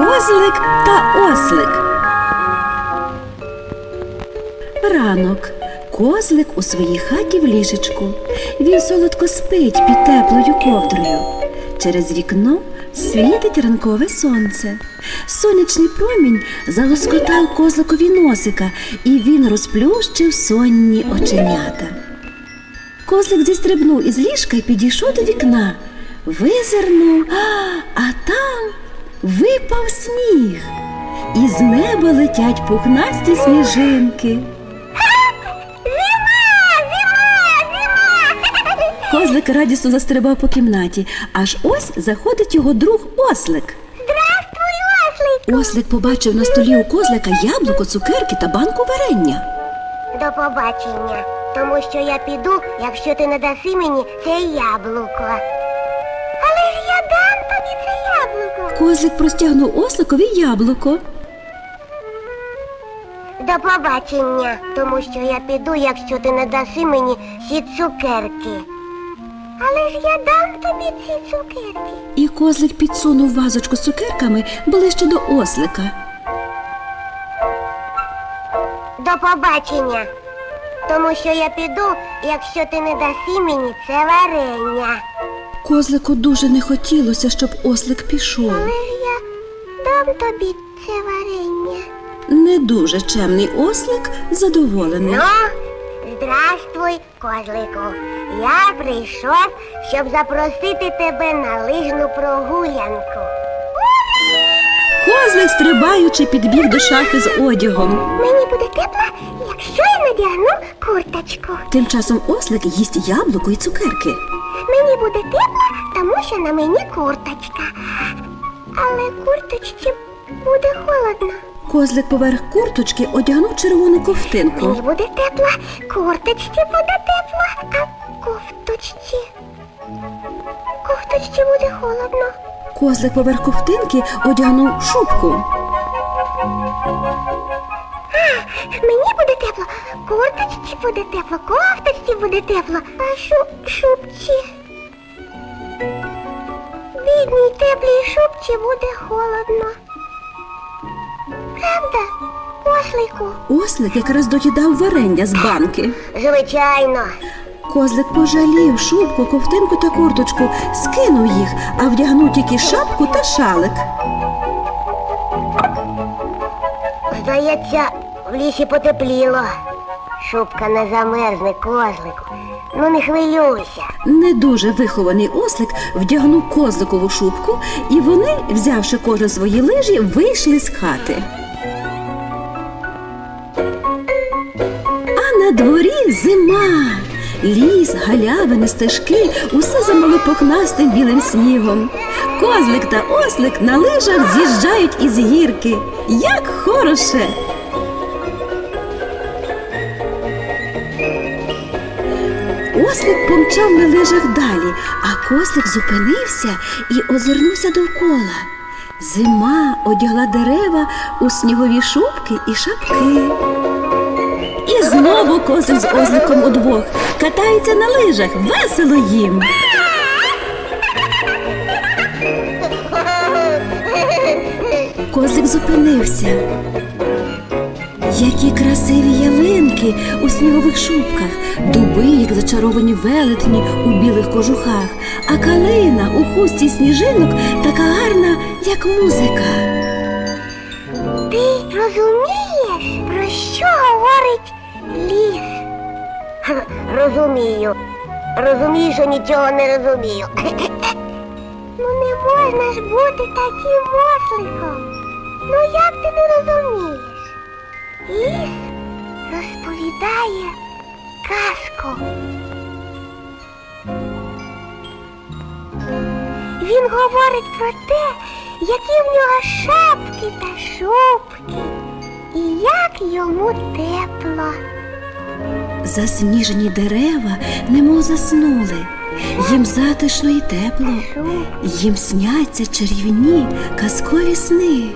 Козлик та ослик. Ранок. Козлик у своїй хаті в ліжечку. Він солодко спить під теплою ковдрою. Через вікно світить ранкове сонце. Сонячний промінь залоскотав козликові носика, і він розплющив сонні оченята. Козлик зістрибнув із ліжка і підійшов до вікна. Визирнув, а, а там випав сніг. І з неба летять пухнасті сніжинки. Козлик радісно застрибав по кімнаті, аж ось заходить його друг ослик. Здравствуй, ослик! Ослик побачив на столі у козлика яблуко, цукерки та банку варення. До побачення. Тому що я піду, якщо ти не даси мені це яблуко. Козлик простягнув осликові яблуко. До побачення. Тому що я піду, якщо ти не даси мені ці цукерки. Але ж я дам тобі ці цукерки. І козлик підсунув вазочку з цукерками ближче до ослика. До побачення. Тому що я піду, якщо ти не даси мені це варення. Козлику дуже не хотілося, щоб ослик пішов. Але я дам тобі це варення. Не дуже чемний ослик задоволений. Ну, здрастуй, козлику. Я прийшов, щоб запросити тебе на лижну прогулянку. Козлик, стрибаючи, підбіг до шафи з одягом. Мені буде тепло, якщо я надягну курточку. Тим часом ослик їсть яблуко і цукерки. Мені буде тепло, тому що на мені курточка. Але курточці буде холодно. Козлик поверх курточки одягнув червону ковтинку. Мені буде тепло, курточці буде тепло, а кофточці. Кофточці буде холодно. Козлик поверх ковтинки одягнув шубку. Мені буде тепло, курточці буде тепло, кофточці буде тепло, а шу шубці. Бідній теплій шубці буде холодно. Правда, ослику? Ослик якраз доїдав варення з банки. Звичайно. Козлик пожалів шубку, ковтинку та курточку, скинув їх, а вдягнув тільки шапку та шалик. Здається, в лісі потепліло. Шубка не замерзне, козлику. Ну не хвилюйся. Не дуже вихований ослик вдягнув козликову шубку, і вони, взявши кожен свої лижі, вийшли з хати. А на дворі зима. Ліс, галявини, стежки, усе замало пухнастим білим снігом. Козлик та ослик на лижах з'їжджають із гірки. Як хороше! Ослик помчав на лижах далі, а кослик зупинився і озирнувся довкола. Зима одягла дерева у снігові шубки і шапки. І знову кослик з осликом удвох катаються на лижах, весело їм. Козлик зупинився. Які красиві ялинки у снігових шубках, дуби, як зачаровані велетні у білих кожухах, а калина у хусті сніжинок така гарна, як музика. Ти розумієш, про що говорить ліс? Розумію. Розумію, що нічого не розумію. Ну не можна ж бути таким говорить про те, які в нього шапки та шубки, і як йому тепло. Засніжені дерева немов заснули. Їм затишно і тепло, їм сняться чарівні казкові сни.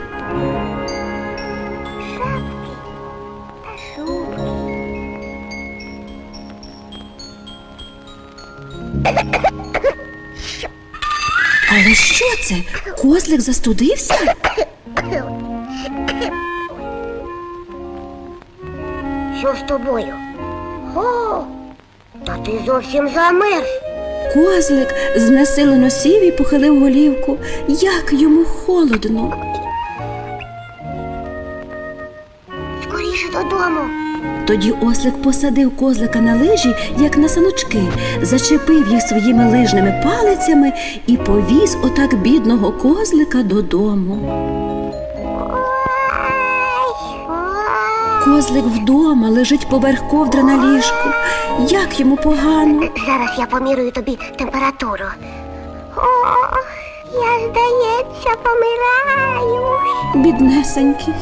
Але що це? Козлик застудився? Що з тобою? О, та ти зовсім замерз. Козлик знесилено сів і похилив голівку. Як йому холодно. Скоріше додому. Тоді ослик посадив козлика на лижі, як на саночки, зачепив їх своїми лижними палицями і повіз отак бідного козлика додому. Козлик вдома лежить поверх ковдри на ліжку. Як йому погано. Зараз я помірюю тобі температуру. О, я, здається, помираю. Біднесенький.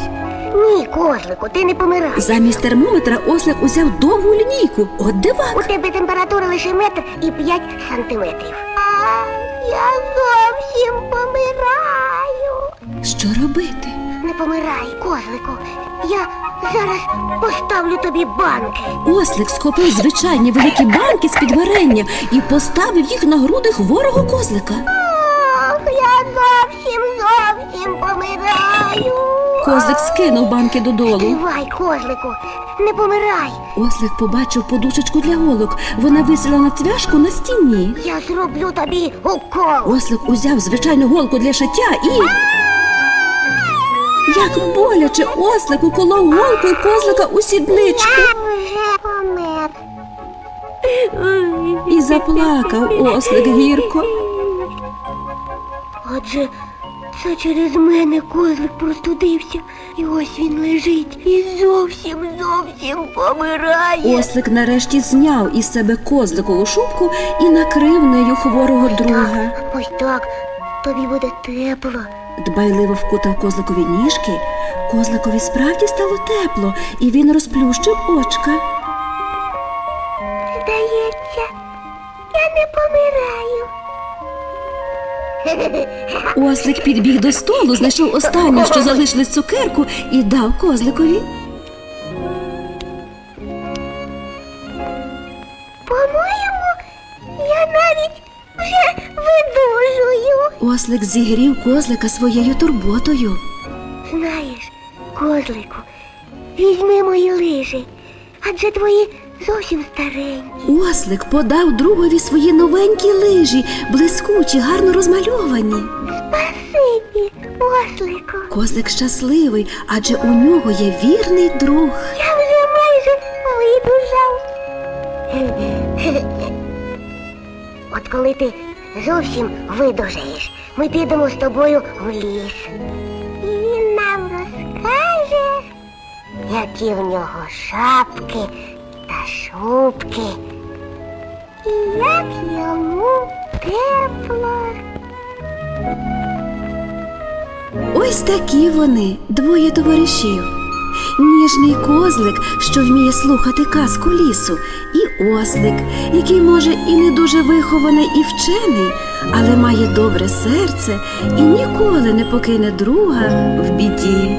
Ні, козлику, ти не помираєш. Замість термометра ослик узяв довгу лінійку. От У дивак. тебе температура лише метр і п'ять сантиметрів. А, я зовсім помираю. Що робити? Не помирай, козлику. Я зараз поставлю тобі банки. Ослик схопив звичайні великі банки з-під варення і поставив їх на груди хворого козлика. Ох, я зовсім. Козлик скинув банки додолу. Тривай, козлику, не помирай. Ослик побачив подушечку для голок. Вона висіла на цвяшку на стіні. Я зроблю тобі укол. Ослик узяв звичайну голку для шиття і. Як боляче ослик уколов голкою козлика у сідничку. Я вже помер. І заплакав ослик гірко. Отже, це через мене козлик простудився. І ось він лежить і зовсім зовсім помирає. Ослик нарешті зняв із себе козликову шубку і накрив нею хворого друга. Ось так, тобі буде тепло. Дбайливо вкутав козликові ніжки. Козликові справді стало тепло, і він розплющив очка. Здається, я не помираю. Ослик підбіг до столу, знайшов останню, що залишилось цукерку, і дав козликові. По-моєму, я навіть вже видужую. Ослик зігрів козлика своєю турботою. Знаєш, козлику, візьми мої лижі, адже твої зовсім старенькі. Ослик подав другові свої новенькі лижі, блискучі, гарно розмальовані. Спасибі, ослику. Козлик щасливий, адже у нього є вірний друг. Я вже майже видужав. От коли ти зовсім видужаєш, ми підемо з тобою в ліс. І він нам розкаже, які в нього шапки шубки. І як йому тепло. Ось такі вони, двоє товаришів. Ніжний козлик, що вміє слухати казку лісу, і ослик, який, може, і не дуже вихований і вчений, але має добре серце і ніколи не покине друга в біді.